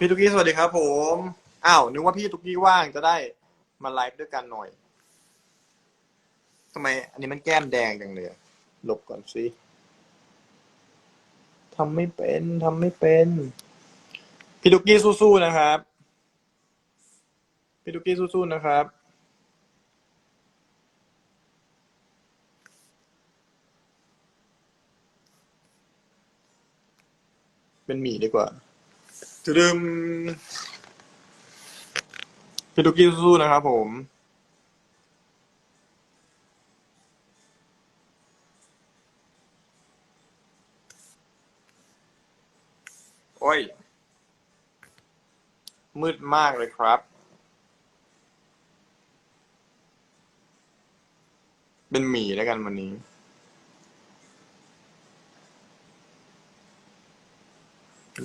พี่ตุกกี้สวัสดีครับ ผมอ้าวนึกว่าพี่ตุกกี้ว่างจะได้มาไลฟ์ด้วยกันหน่อยทำไม อันนี้มันแก้มแดงจังเลยหลบก่อนสิทำไม่เป็นทำไม่เป็น พี่ตุกกี้สู้ๆนะครับ พี่ตุกกี้สู้ๆนะครับเป็นหมีดีกว่า ดึมพี่ตุกกี้สู้ๆนะครับผม โอ้ย มืดมากเลยครับ เป็นหมีแล้วกันวันนี้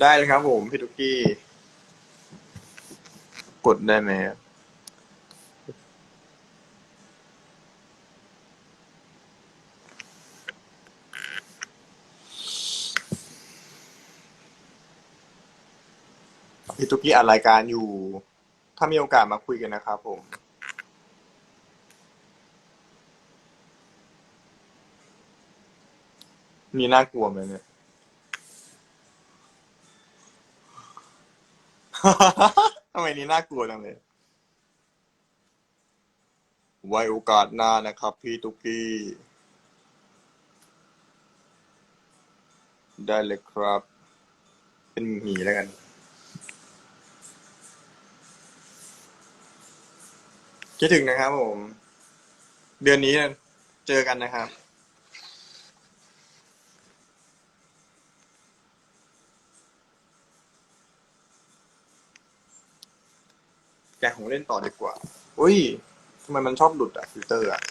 ได้เลยครับผมพี่ตุกกี้ กดได้ไหมครับพี่ตุกกี้อัดรายการอยู่ ถ้ามีโอกาสมาคุยกันนะครับผม มีน่ากลัวไหมเนี่ย ทำไมนี่น่ากลัวจังเลย ไว้โอกาสหน้านะครับ พี่ตุกกี้ ได้เลยครับ เป็นหมีแล้วกัน คิดถึงนะครับผม เดือนนี้เจอกันนะครับ แกะของเล่นต่อดีกว่า อุ้ยทำไมมันชอบหลุดอะฟิลเตอร์อะ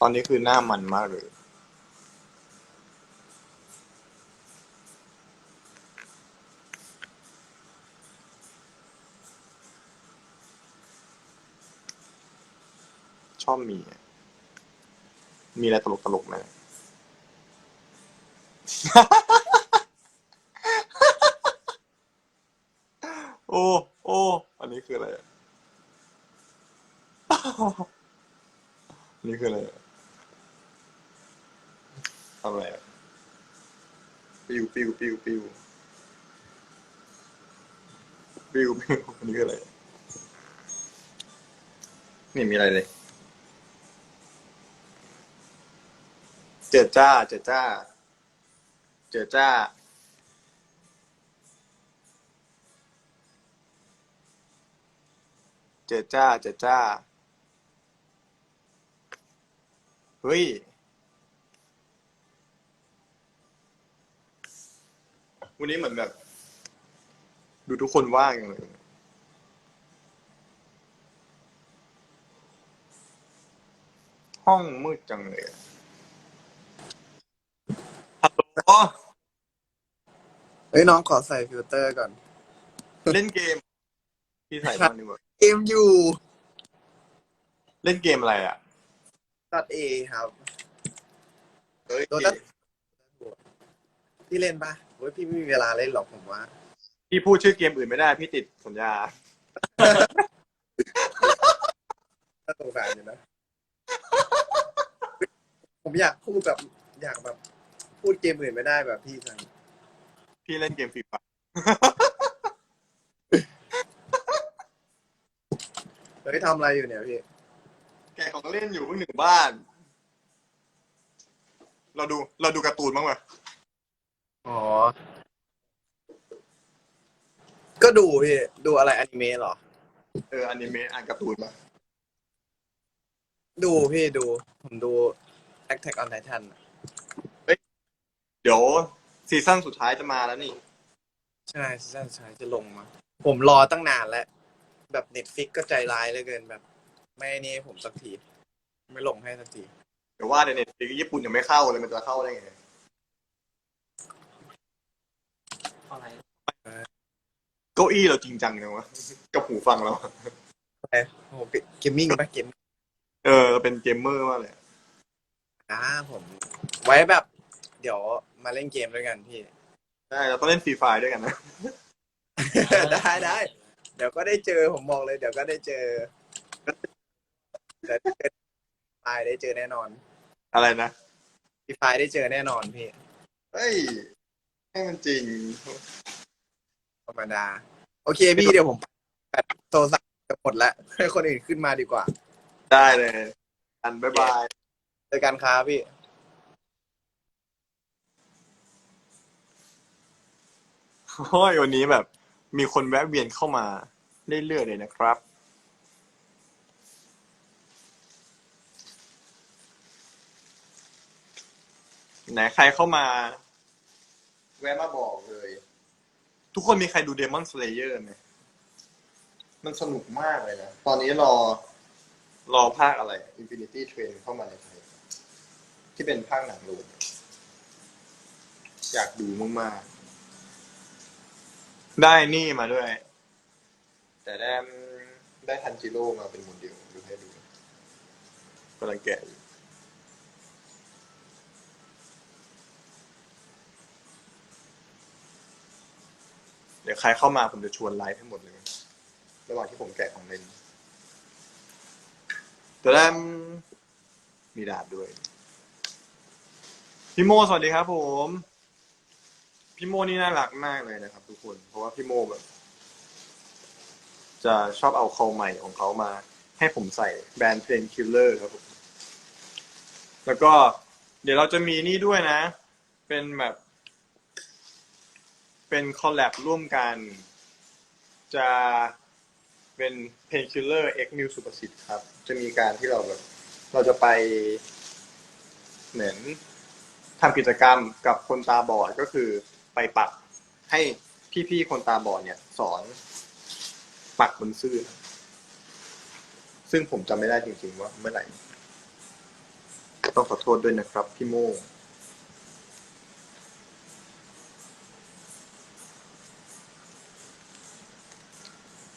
ตอนนี้คือหน้ามันมากเลยชอบมี มีอะไรตลกตลกไหมโอ้ คืออะไรนนี้คืออะไรทำอะไรปิวปิวปิวปิวปิวปิวนนี้คืออะไรอะไม่มีอะไรเลยเจอจ้า เจอจ้า เจอจ้า เจอจ้าเจอจ้าเฮ้ยวันนี้เหมือนแบบ ดูทุกคนว่างจังเลยห้องมืดจังเลยอะฮัลโหลเอ้ยน้องขอใส่ฟิลเตอร์ก่อน เล่นเกม พี่ใส่บ้างดีกว่า เกมอยู่เล่นเกมอะไรอะ ตัดเอครับเฮ้ยโดนตัดพี่เล่นปะโอ้ยพี่ไม่มีเวลาเล่นหรอกผมว่า พี่พูดชื่อเกมอื่นไม่ได้พี่ติดสัญญา น่าสงสารอยู่นะ ผมอยากพูดแบบอยากแบบ พูดเกมอื่นไม่ได้แบบพี่จังพี่เล่นเกมฟรีไฟเฮ้ยทำอะไรอยู่เนี่ยพี่ แกของเล่นอยู่เพิ่งหนึ่งบ้าน เราดูเราดูการ์ตูนบ้างไหมอ๋อ ก็ดูพี่ ดูอะไรอนิเมะเหรอ เอออนิเมะอ่านการ์ตูนมาดูพี่ดู ผมดู Attack on Titan อะเดี๋ยวซีซั่นสุดท้ายจะมาแล้วนี่ ใช่ซีซั่นสุดท้ายจะลงมา ผมรอตั้งนานแล้ว แบบเน็ตฟิกก็ใจร้ายเหลือเกินแบบ ไม่นี่ให้ผมสักที ไม่ลงให้สักทีเดี๋ยวว่าในเน็ตฟลิกญี่ปุ่นยังไม่เข้าเลยมันจะเข้าได้ไงเก้าอี้เราจริงจังเลยวะกับหูฟังเรา ไปโอ้โหเกมมิ่งปะเกมเออเป็นเกมเมอร์มากเลยอ่าผม ไว้แบบ เดี๋ยวมาเล่นเกมด้วยกันพี่ได้เราต้องเล่นฟรีไฟด้วยกันนะ ได้ได้ เดี๋ยวก็ได้เจอผมบอกเลย เดี๋ยวก็ได้เจอเดี๋ยวได้เจอไฟล์ได้เจอแน่นอนอะไรนะฟรีไฟล์ได้เจอแน่นอนพี่เฮ้ย ให้มันจริง ธรรมดา โอเคพี่เดี๋ยวผมแบตโทรศัพท์จะหมดแล้วให้คนอื่นขึ้นมาดีกว่าได้เลย อันบ๊ายบาย เจอกันครับพี่โอ้ยวันนี้แบบ มีคนแวะเวียนเข้ามาเรื่อยๆเลยนะครับ ไหนใครเข้ามา แวะมาบอกเลย ทุกคนมีใครดู Demon Slayer ไหมมันสนุกมากเลยนะ ตอนนี้รอ รอภาคอะไร Infinity Train เข้ามาในไทย ที่เป็นภาคหนังโรงอยากดูมากๆ ได้นี่มาด้วย แต่ได้ได้ทันจิโร่มาเป็นโมเดลดูให้ดูกำลังแกะอยู่เดี๋ยวใครเข้ามาผมจะชวนไลฟ์ให้หมดเลย ระหว่างที่ผมแกะของเล่นแต่ได้มีดาบด้วย พี่โมสวัสดีครับผม พี่โมนี่น่ารักมากเลยนะครับ ทุกคน เพราะว่าพี่โมแบบ จะชอบเอาคอใหม่ของเขามา ให้ผมใส่แบรนด์เพนคิลเลอร์ครับผมแล้วก็เดี๋ยวเราจะมีนี่ด้วยนะ เป็นแบบ เป็นคอลแลบร่วมกัน จะเป็น Painkiller X New สุประสิทธิ์ครับ จะมีการที่เราแบบ เราจะไปเหมือนทำกิจกรรมกับคนตาบอดก็คือ ไปปักให้พี่ๆคนตาบอดเนี่ย สอนปักบนเสื้อซึ่งผมจำไม่ได้จริงๆว่าเมื่อไหร่ ต้องขอโทษด้วยนะครับ พี่โม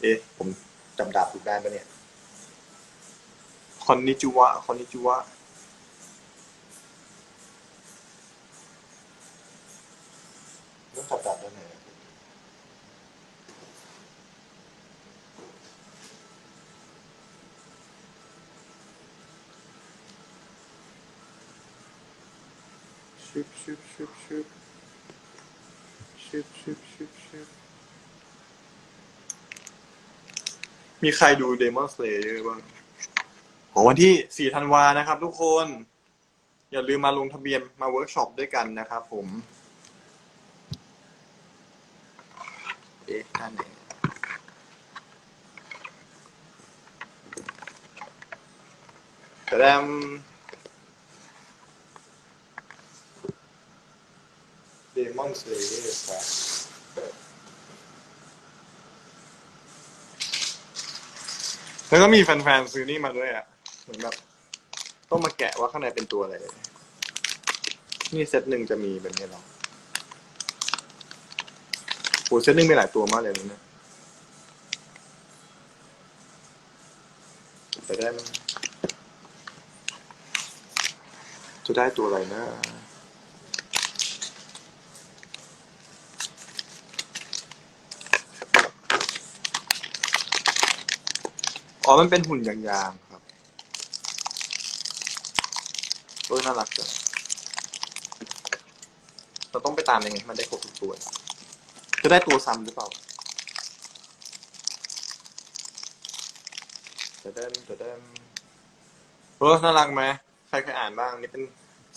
เอ๊ะ ผมจำดาบถูกได้ปะเนี่ย คอนนิจิวะ คอนนิจิวะ มีใครดู Demon Slayer บ้างโหวันที่ 4 ธันวานะครับ ทุกคน อย่าลืมมาลงทะเบียนมาเวิร์กช็อปด้วยกันนะครับผม เอ๊ะท่านไหนแต่แรมเดมอนสเลเยอร์ครับ แล้วก็มีแฟนๆซื้อนี่มาด้วยอะ เหมือนแบบต้องมาแกะว่าข้างในเป็นตัวอะไร นี่เซตหนึ่งจะมีแบบนี้หรอโหเซตหนึ่งมีหลายตัวมากเลยนะเนี่ยจะได้มั้ยจะได้ตัวอะไรนะ อ๋อ มันเป็นหุ่นยางๆครับโอ้ยน่ารักจังเราต้องไปตามยังไงให้มันได้ครบทุกตัว จะได้ตัวซ้ำหรือเปล่าจะได้จะได้เออน่ารักไหมใครเคยอ่านบ้าง นี่เป็น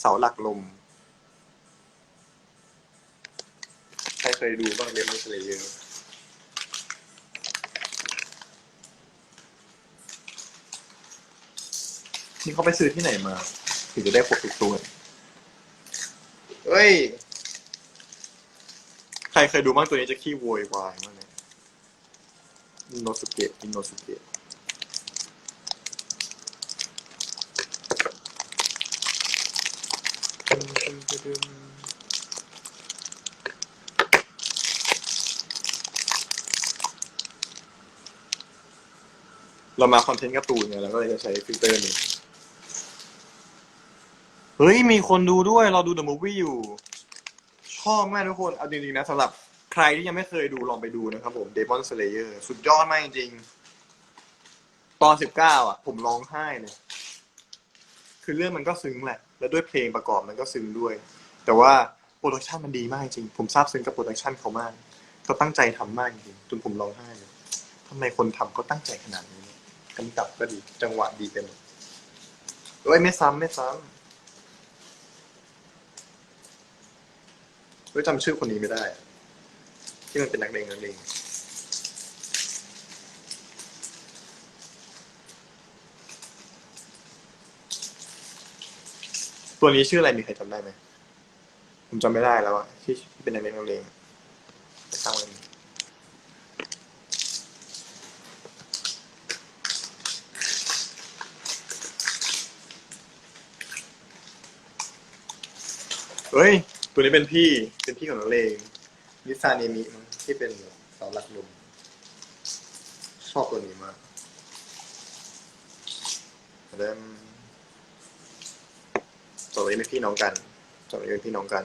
เสาหลักลม ใครเคยดูบ้างเดมอนสเลเยอร์ นี่เขาไปซื้อที่ไหนมา ถึงจะได้ครบทุกตัว เฮ้ย ใครเคยดูบ้างตัวนี้จะขี้โวยวายมากเลยอินโนสุเกะอินโนสุเกะเรามาคอนเทนต์การ์ตูนไงเราก็เลยจะใช้ฟิลเตอร์นี้ เฮ้ยมีคนดูด้วย เราดู The Movie อยู่ ชอบมากทุกคน เอาจริงๆนะสำหรับใครที่ยังไม่เคยดูลองไปดูนะครับผม Demon Slayer สุดยอดมากจริงๆ ตอนสิบเก้าอะ ผมร้องไห้เลย คือเรื่องมันก็ซึ้งแหละ แล้วด้วยเพลงประกอบมันก็ซึ้งด้วย แต่ว่าโปรดักชันมันดีมากจริง ผมซาบซึ้งกับโปรดักชันเขามากเขาตั้งใจทำมากจริงจนผมร้องไห้เลยทำไมคนทำเขาตั้งใจขนาดนี้กำกับก็ดีจังหวะดีเป็นเอ้ยไม่ซ้ำไม่ซ้ำ เฮ้จำชื่อคนนี้ไม่ได้ ที่มันเป็นนักเลงนักเลงตัวนี้ชื่ออะไรมีใครจำได้ไหมผมจำไม่ได้แล้วอะที่ที่เป็นนักเลงนักเลงไปสร้างมันเฮ้ย ตัวนี้เป็นพี่เป็นพี่ของนักเลงนิซาเนมิมั้งที่เป็นแบบเสาหลักหนุ่มชอบตัวนี้มากเริ่มสองตัวนี้เป็นพี่น้องกันสองตัวนี้เป็นพี่น้องกัน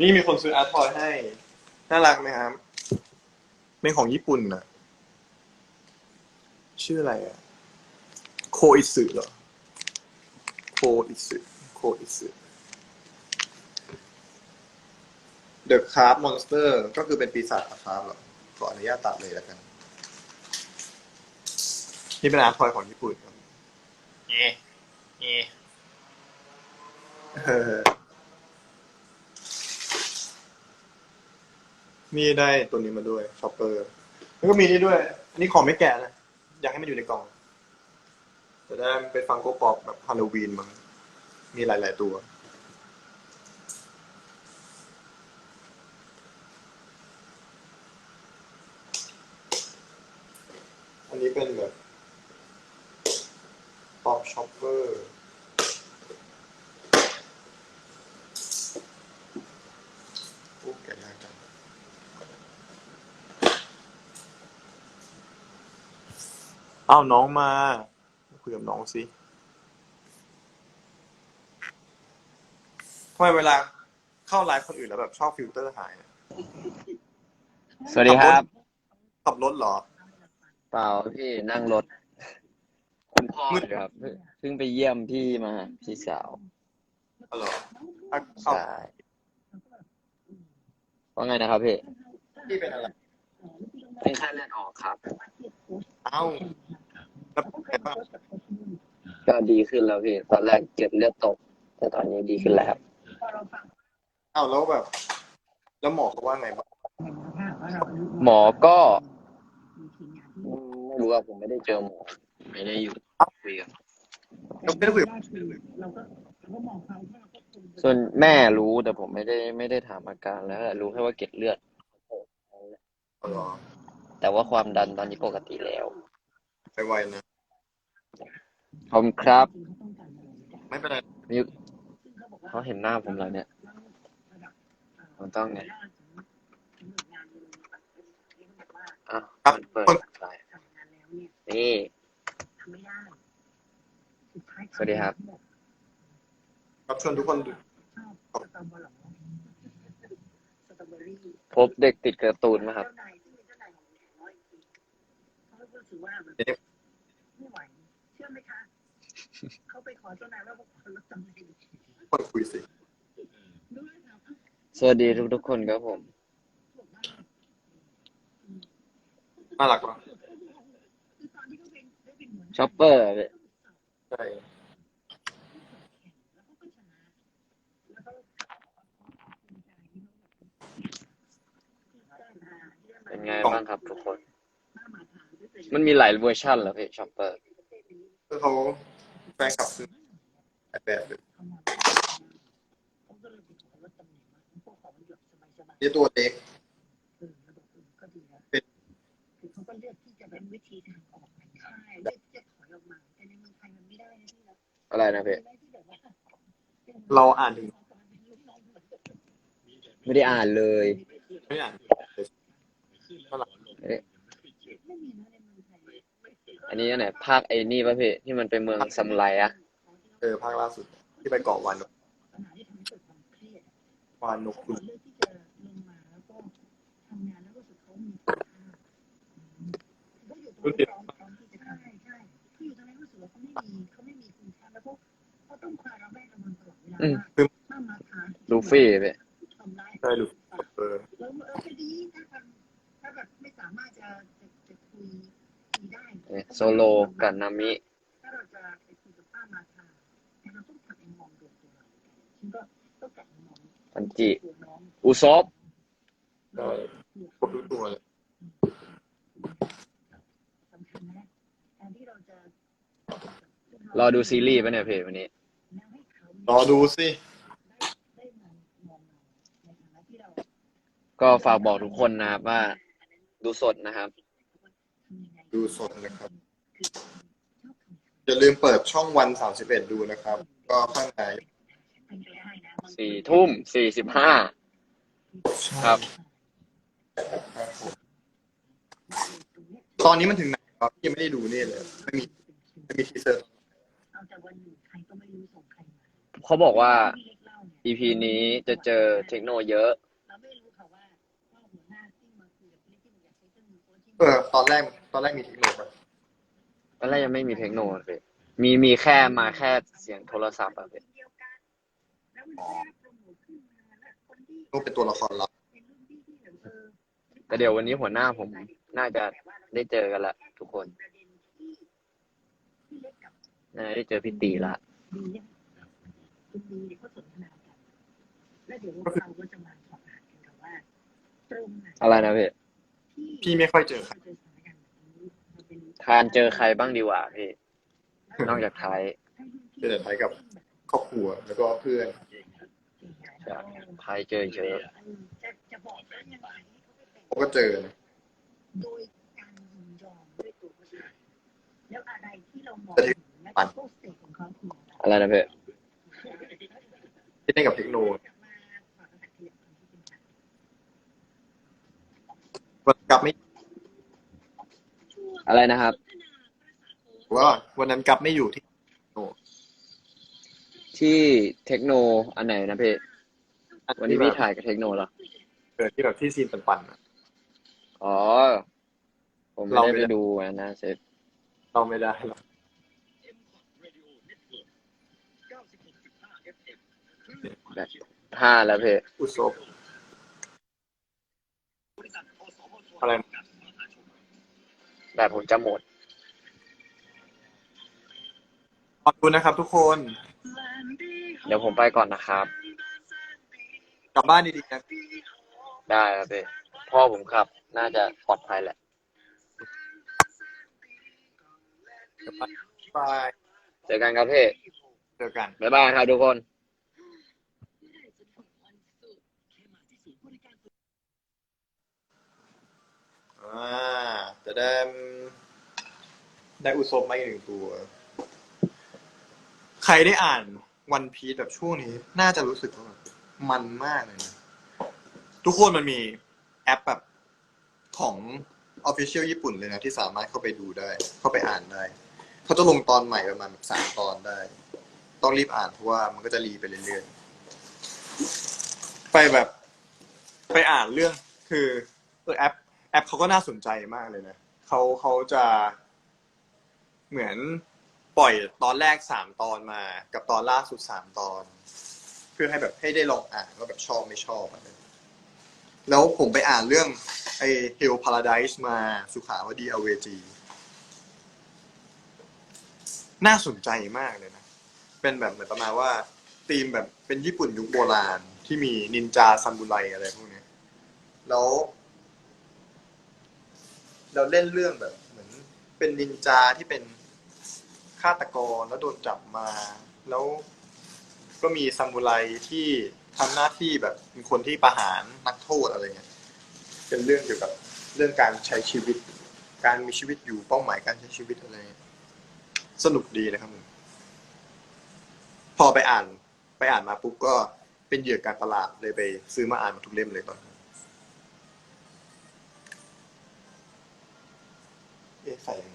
นี่มีคนซื้ออาร์ทอยให้ น่ารักไหมครับเป็นของญี่ปุ่นนะชื่ออะไรอะโคอิสึเหรอ อิสึโคอิสึ The Craft Monster ก็คือเป็นปีศาจคราฟเหรอขออนุญาตตัดเลยแล้วกัน นี่เป็นอาร์ตทอยของญี่ปุ่นครับเอ๊ะเอ๊ะเออนี่ได้ตัวนี้มาด้วยชอปเปอร์ แล้วก็มีนี่ด้วย อันนี้ของไม่แกะนะ อยากให้มันอยู่ในกล่อง จะได้เป็นฟังโกปอปแบบฮาโลวีนมั้งมีหลาย ๆ ตัว อันนี้เป็นแบบป๊อปช็อปเปอร์โอ้แกะยากจังอ้าวน้องมา คุยกับน้องสิทำไมเวลาเข้าไลฟ์คนอื่นแล้วแบบชอบฟิลเตอร์หายอะสวัสดีครับ ขับรถเหรอ เปล่าพี่นั่งรถ คุณพ่อครับเพิ่งเพิ่งไปเยี่ยมพี่มาพี่สาวอ๋อเหรออะเอาใช่ว่าไงนะครับพี่พี่เป็นอะไรเป็นไข้เลือดออกครับ เอ้า แล้วเป็นไงบ้างก็ดีขึ้นแล้วพี่ ตอนแรกเก็ดเลือดตก แต่ตอนนี้ดีขึ้นแล้วครับเอ้าแล้วแบบ แล้วหมอเขาว่าไงบ้างหมอก็อืมไม่รู้ว่าผมไม่ได้เจอหมอ ไม่ได้อยู่คุยกับก็ไม่ได้คุยกับส่วนแม่รู้แต่ผมไม่ได้ไม่ได้ถามอาการแล้วรู้แค่ว่าเก็ดเลือดเขาเหรอแต่ว่าความดันตอนนี้ปกติแล้ว ไปไวนะ ขอบคุณครับไม่เป็นไรมิวเขาเห็นหน้าผมแล้วเนี่ยผมต้องไงอะมันเปิดไฟนี่สวัสดีครับ ครับชวนทุกคนดูพบเด็กติดการ์ตูนไหมครับ เดี๋ยวไม่ไหว เชื่อไหมคะ เขาไปขอเจ้านายว่าขอลดตำแหน่งคนคุยสิด้วยนะสวัสดีทุกๆคนครับผม น่ารักปะคือตอนที่เขาเป็นได้เป็นหัวหน้าช็อปเปอร์พี่ใช่แล้วเขาก็ชนะแล้วก็ภูมิใจที่เขาแบบได้มาได้มาเป็นไงบ้างครับทุกคนหน้ มันมีหลายเวอร์ชันเหรอพี่ชอปเปอร์คือเขาแฟนคลับซื้อหลายแบบเลยเขามาเขาก็เลยไปลกนี่ตัวเล็กเออแล้วบอกเออก็ดีนะเป็นเขาก็เลือกที่จะเป็นวิธีทางออกอะไทยมันะพี่นะอะไรนะพี่เราอ่านถึงไม่ได้อ่านเลย ไม่อ่านเท่าไหร่ อันนี้อันไหนภาคไอ้นี่ป่ะพี่ที่มันเป็นเมืองซามูไรอะเออภาคล่าสุด ที่ไปเกาะวานนกปัญหาที่ทำให้เกิดความเครียดวานนกเขาคุณเลือกที่จะลงมาแล้วก็ทำงานแล้วรู้สึกเขามีคุณค่าเขาอยู่ตรงนี้พร้อมพร้อมที่จะใช่ใช่เขาอยู่ตรงนี้รู้สึกว่าเขาไม่มีเขาไม่มีคุณค่าแล้วก็เขาต้องคอย โซโลกับนามิถ้าเราจะไปคุยกับป้ามาทาแต่เราต้องกลับไปมองดูตัวเราฉันก็ต้องกลับไปมองทันจิ ตัวน้องอุซบได้ครบทุกตัวเลยสำคัญนะแทนที่เราจะรอดูซีรีส์ป่ะเนี่ยพี่วันนี้แล้วให้เขารอดูสิได้ได้มองมองเราในฐานะที่เราก็ฝากบอกทุกคนนะครับว่า ดูสดนะครับ ทำยังไงดูสดนะครับคื อชอบทำอย่าลืมเปิดช่องวันสามสิบเอ็ดดูนะครับ ก็ข้างในเป็นไปได้นะบางทีสี่ทุ่มสี่สิบห้าครับ ครับผมตอนนี้มันถึงไหนครับยังไม่ได้ดูนี่เลยไม่มีไม่มีทีเซอร์เอาแต่วันหนึ่งใครก็ไม่รู้ส่งใครมาเขาบอกว่าพี่เล็กเล่าเนี่ย EP นี้จะเจอเทคโนเยอะเราไม่รู้ค่ะว่าว่าหัวหน้าที่มาคุยกับพี่เล็กที่มันอยากใช้เครื่องมือโค้ชที่เออตอนแรกตอนแรกมีเทคโนโลยีต อนแรกยังไม่มีเทคโนเลย มีมีแค่มาแค่เสียงโทรศัพท์อะพี่เดียวกันแล้วมันได้รับโปรโมทขึ้นมาแล้วคนที่ก็เป็นตัวละครลับเป็นรุ่นพี่ที่แบบเออแต่เดี๋ยววันนี้หัวหน้าผม น่าจะได้เจอกันละทุกคนประเด็นที่พี่เล็กกับน่าจะได้เจอพี่ตีละดีเนี่ยคุณดีเนี่ยเขาสนทนากันแล้วเดี๋ยวเราก็จะมาสอบถามกันค่ะว่าตรงไหนอะไรนะพี่พี่ไม่ค่อยเจอใคร ทานเจอใครบ้างดีกว่าพี่ นอกจากไทยเจอแต่ไทยกับครอบครัวแล้วก็เพื่อนใช่ไทยเจอเยอะจะจะบอกว่ายังไงเขาก็เจอนะโดยการยินยอมด้วยตัวเขาเองแล้วอะไรที่เรามองเห็นและโปรเซสของเขาคืออะไรอะไรนะพี่ที่ได้กับเทคโนโลยีวันกลับไม่อะไรนะครับ ว่าวันนั้นกลับไม่อยู่ที่ที่เทคโนอันไหนนะพี่วันนี้พี่ถ่ายกับเทคโนเหรอเกิดที่แบบที่ซีนปันๆอะอ๋อ ผมไม่เราได้ไม่ไปได้ดูอันนะเซฟเราไม่ได้หรอกแบบห้าแล้วพี่อุศบอะไรนะแบบผมจะหมด ขอบคุณนะครับ ทุกคนเดี๋ยวผมไปก่อนนะครับ กลับบ้านดีๆนะได้ครับพี่พ่อผมขับ น่าจะปลอดภัยแหละ กลับบ้านบายเจอกันครับพี่เจอกัน บ๊ายบายครับทุกคนอ่าจะได้ได้อุศบมาอีกหนึ่งตัว ใครได้อ่านวันพีแบบช่วงนี้ น่าจะรู้สึกว่าแบบมันมากเลยนะทุกคนมันมีแอปแบบของ Official ญี่ปุ่นเลยนะ ที่สามารถเข้าไปดูได้ เข้าไปอ่านได้ เขาจะลงตอนใหม่ประมาณสามตอนได้ ต้องรีบอ่านเพราะว่ามันก็จะรีไปเรื่อยๆ ไปแบบ ไปอ่านเรื่องคือเออแอป แอปเขาก็น่าสนใจมากเลยนะเขาเขาจะเหมือน ปล่อยตอนแรกสามตอนมา กับตอนล่าสุดสามตอน เพื่อให้แบบให้ได้ลองอ่านว่าแบบชอบไม่ชอบอะไรแล้วผมไปอ่านเรื่องไอ้ Hell Paradise มาสุขาวดีอเวจี น่าสนใจมากเลยนะ เป็นแบบเหมือนประมาณว่าธีมแบบเป็นญี่ปุ่นยุคโบราณ ที่มีนินจาซัมบูไรอะไรพวกนี้แล้วเราเล่นเรื่องแบบเหมือนเป็นนินจาที่เป็น ฆาตกรแล้วโดนจับมา แล้วก็มีซามูไรที่ทำหน้าที่แบบเป็นคนที่ประหารนักโทษอะไรเงี้ยเป็นเรื่องเกี่ยวกับเรื่องการใช้ชีวิต การมีชีวิตอยู่เป้าหมายการใช้ชีวิตอะไร สนุกดีนะครับผมพอไปอ่านไปอ่านมาปุ๊บก็เป็นเหยื่อการตลาดเลยไปซื้อมาอ่านมาทุกเล่มเลยตอนนี้เอ๊ะใส่ยังไง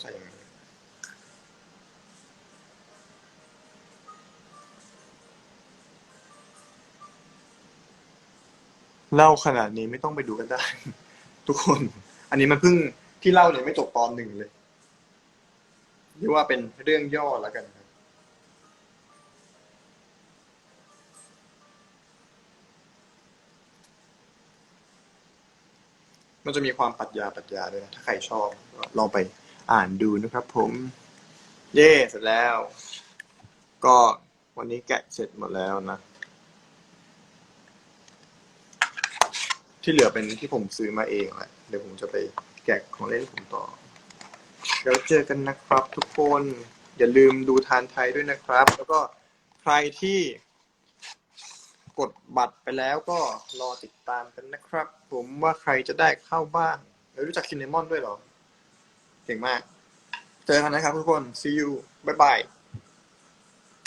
ใส่อย่างนี้เล่าขนาดนี้ไม่ต้องไปดูกันได้ ทุกคน อันนี้มันเพิ่งที่เล่าเนี่ยไม่จบตอนหนึ่งเลยเรียกว่าเป็นเรื่องย่อแล้วกันครับมันจะมีความปรัชญาปรัชญาด้วยนะถ้าใครชอบลองไป อ่านดูนะครับผม เย่เสร็จแล้ว ก็วันนี้แกะเสร็จหมดแล้วนะ ที่เหลือเป็นที่ผมซื้อมาเองแหละเดี๋ยวผมจะไปแกะของเล่นผมต่อแล้วเจอกันนะครับทุกคน อย่าลืมดูทานไทยด้วยนะครับ แล้วก็ใครที่กดบัตรไปแล้วก็รอติดตามกันนะครับ ผมว่าใครจะได้เข้าบ้างแล้วรู้จักคินเนมอนด้วยหรอ เก่งมาก เจอกันนะครับทุกคน see you บ๊ายบาย